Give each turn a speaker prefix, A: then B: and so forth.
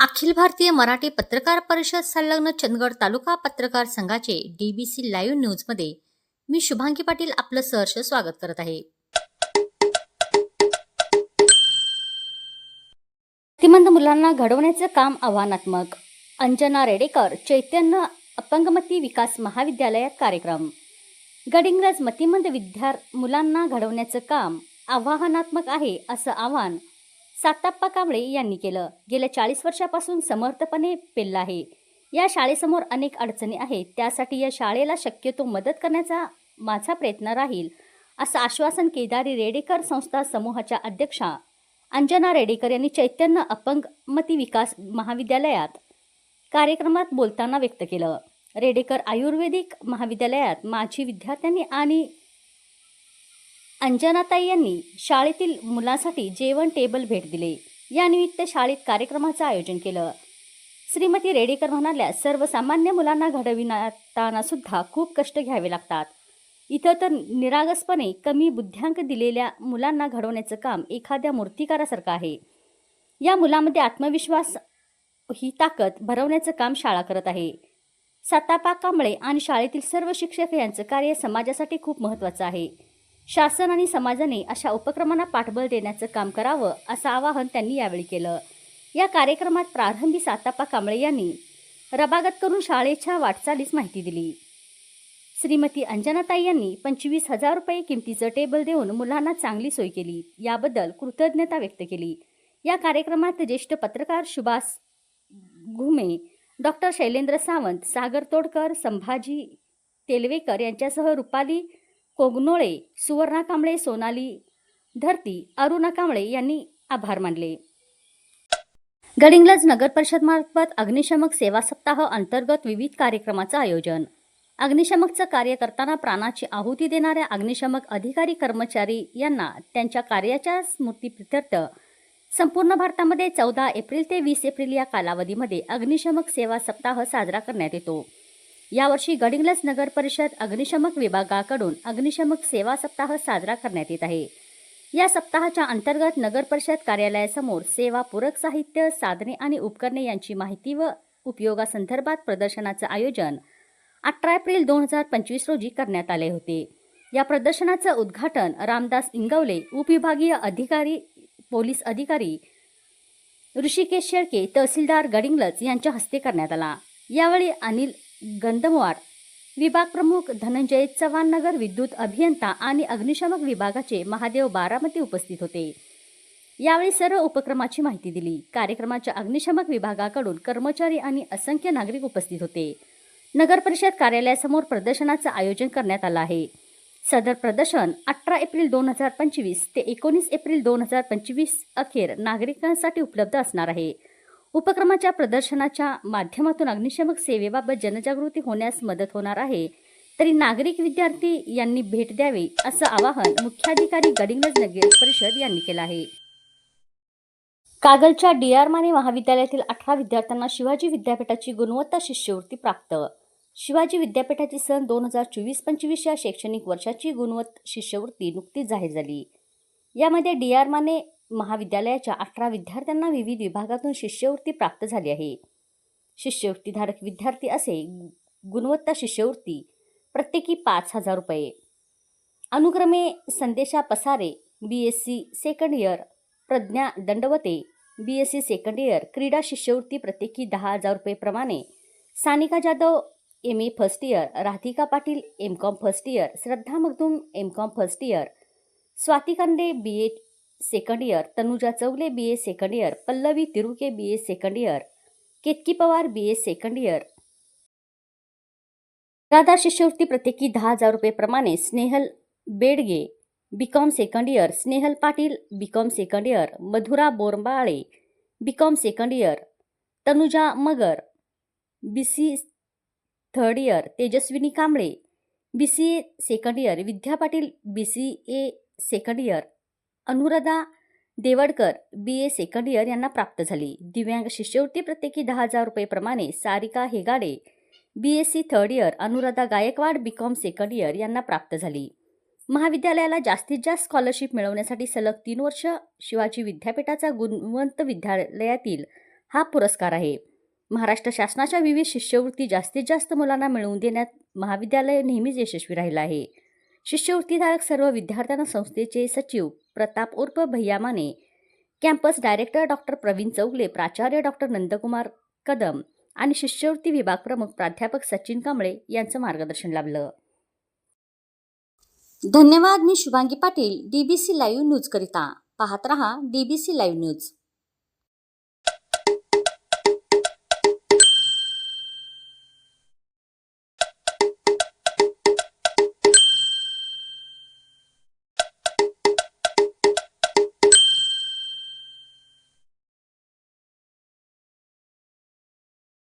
A: अखिल भारतीय मराठी पत्रकार परिषद संलग्न चंदगड तालुका पत्रकार संघाचे डीबीसी लाईव्ह न्यूजमध्ये मी शुभांगी पाटील आपलं सहर्ष स्वागत करत आहे. श्रीमंत मुलांना घडवण्याचं काम आव्हानात्मक. अंजना रेडेकर चैतन्य अपंगमती विकास महाविद्यालयात कार्यक्रम. गडिंग्रज मतिमंद विद्यार मुलांना घडवण्याचं काम आव्हानात्मक आहे असं आव्हान साताप्पा कांबळे यांनी केलं. गेल्या चाळीस वर्षापासून समर्थपणे पेललं आहे. या शाळेसमोर अनेक अडचणी आहेत. त्यासाठी या शाळेला शक्यतो मदत करण्याचा माझा प्रयत्न राहील असं आश्वासन केदारी रेडेकर संस्था समूहाच्या अध्यक्षा अंजना रेडेकर यांनी चैतन्य अपंगमती विकास महाविद्यालयात कार्यक्रमात बोलताना व्यक्त केलं. रेडेकर आयुर्वेदिक महाविद्यालयात माजी विद्यार्थ्यांनी आणि अंजनाताई यांनी शाळेतील मुलांसाठी जेवण टेबल भेट दिले. यानिमित्त शाळेत कार्यक्रमाचं आयोजन केलं. श्रीमती रेडेकर म्हणाल्या सर्वसामान्य मुलांना घडविताना सुद्धा खूप कष्ट घ्यावे लागतात. इथं तर निरागसपणे कमी बुद्ध्यांक दिलेल्या मुलांना घडवण्याचं काम एखाद्या मूर्तिकारासारखं आहे. या मुलामध्ये आत्मविश्वास ही ताकद भरवण्याचं काम शाळा करत आहे. सातापा कांबळे आणि शाळेतील सर्व शिक्षक यांचं कार्य समाजासाठी खूप महत्त्वाचं आहे. शासन आणि समाजाने अशा उपक्रमांना पाठबळ देण्याचं काम करावं असं आवाहन त्यांनी यावेळी केलं. या कार्यक्रमात प्रारंभी सातापा कांबळे यांनी रबागत करून शाळेच्या वाटचालीस माहिती दिली. श्रीमती अंजनाताई यांनी पंचवीस हजार रुपये किमतीचं टेबल देऊन मुलांना चांगली सोय केली याबद्दल कृतज्ञता व्यक्त केली. या कार्यक्रमात ज्येष्ठ पत्रकार सुभाष घुमे डॉक्टर शैलेंद्र सावंत सागर तोडकर संभाजी तेलवेकर यांच्यासह रुपाली कोगनोळे सुवर्णा कांबळे सोनाली धरती अरुणा कांबळे यांनी आभार मानले. गडिंग्लज नगर परिषद मार्फत अग्निशमक सेवा सप्ताह अंतर्गत विविध कार्यक्रमाचं आयोजन. अग्निशमकचं कार्य करताना प्राणाची आहुती देणाऱ्या अग्निशमक अधिकारी कर्मचारी यांना त्यांच्या कार्याच्या स्मृतीप्रित्यर्थ संपूर्ण भारतामध्ये चौदा एप्रिल ते वीस एप्रिल या कालावधीमध्ये अग्निशमक सेवा सप्ताह साजरा करण्यात येतो. यावर्षी गडिंग्लज नगर परिषद अग्निशमक विभागाकडून अग्निशमक सेवा सप्ताह साजरा करण्यात येत आहे. या सप्ताहाच्या अंतर्गत नगर परिषद कार्यालयासमोर सेवा पूरक साहित्य साधने आणि उपकरणे यांची माहिती व उपयोगासंदर्भात प्रदर्शनाचं आयोजन अठरा एप्रिल दोन हजार पंचवीस रोजी करण्यात आले होते. या प्रदर्शनाचं उद्घाटन रामदास इंगवले उपविभागीय अधिकारी पोलीस अधिकारी ऋषिकेश शेळके तहसीलदार गडिंगलच यांच्या हस्ते करण्यात आला. यावेळी अनिल गंधमवाड विभाग प्रमुख धनंजय चव्हाण नगर विद्युत अभियंता आणि अग्निशमक विभागाचे महादेव बारामती उपस्थित होते. यावेळी सर्व उपक्रमाची माहिती दिली. कार्यक्रमाच्या अग्निशमक विभागाकडून कर्मचारी आणि असंख्य नागरिक उपस्थित होते. नगर परिषद कार्यालयासमोर प्रदर्शनाचं आयोजन करण्यात आलं आहे. सदर प्रदर्शन अठरा एप्रिल दोन हजार पंचवीस ते एकोणीस एप्रिल दोन हजार पंचवीस अखेर नागरिकांसाठी उपलब्ध असणार आहे. उपक्रमाच्या प्रदर्शनाच्या माध्यमातून अग्निशमक सेवेबाबत जनजागृती होण्यास मदत होणार आहे. तरी नागरिक विद्यार्थी यांनी भेट द्यावी असं आवाहन मुख्याधिकारी गडिंगज नगर परिषद यांनी केलं आहे. कागलच्या डी आर माने महाविद्यालयातील अठरा विद्यार्थ्यांना शिवाजी विद्यापीठाची गुणवत्ता शिष्यवृत्ती प्राप्त. शिवाजी विद्यापीठाची सन दोन हजार चोवीस पंचवीस या शैक्षणिक वर्षाची गुणवत्ता शिष्यवृत्ती नुकतीच जाहीर झाली. यामध्ये डी आर माने महाविद्यालयाच्या अठरा विद्यार्थ्यांना विविध विभागातून शिष्यवृत्ती प्राप्त झाली आहे. शिष्यवृत्तीधारक विद्यार्थी असे गुणवत्ता शिष्यवृत्ती प्रत्येकी पाच हजार रुपये. अनुक्रमे Sandesha Pasare B S C second year Pradnya Dandavate B S C second year क्रीडा शिष्यवृत्ती प्रत्येकी दहा हजार रुपयेप्रमाणे Sanika Jadhav M A first year Radhika Patil M com first year Shraddha Magdum M com first year Swati Kande B A second year Tanuja Chaule B A second year Pallavi Tiruke B A second year Ketaki Pawar B A second year Radha शिष्यवृत्ती प्रत्येकी दहा हजार रुपयेप्रमाणे Snehal Bedage B com second year Snehal Patil B com second year Madhura Borbale B com second year Tanuja Magar B C third year Tejaswini Kamble B C A second year Vidya Patil B C A second year Anuradha Devadkar B A second year यांना प्राप्त झाली. दिव्यांग शिष्यवृत्ती प्रत्येकी दहा हजार रुपयेप्रमाणे Sarika Hegade B S C third year Anuradha Gaikwad B com second year यांना प्राप्त झाली. महाविद्यालयाला जास्तीत जास्त स्कॉलरशिप मिळवण्यासाठी सलग तीन वर्ष शिवाजी विद्यापीठाचा गुणवंत विद्यालयातील हा पुरस्कार आहे. महाराष्ट्र शासनाच्या विविध शिष्यवृत्ती जास्तीत जास्त मुलांना मिळवून देण्यात महाविद्यालय नेहमीच यशस्वी राहिलं आहे. शिष्यवृत्तीधारक सर्व विद्यार्थ्यांना संस्थेचे सचिव प्रताप उर्फ भैया Mane campus director doctor Pravin Chougule प्राचार्य डॉक्टर नंदकुमार कदम आणि शिष्यवृत्ती विभाग प्रमुख प्राध्यापक सचिन कांबळे यांचं मार्गदर्शन लाभलं. धन्यवाद मी Shubhangi Patil DBC B C live न्यूजकरिता पाहत रहा DBC B C live news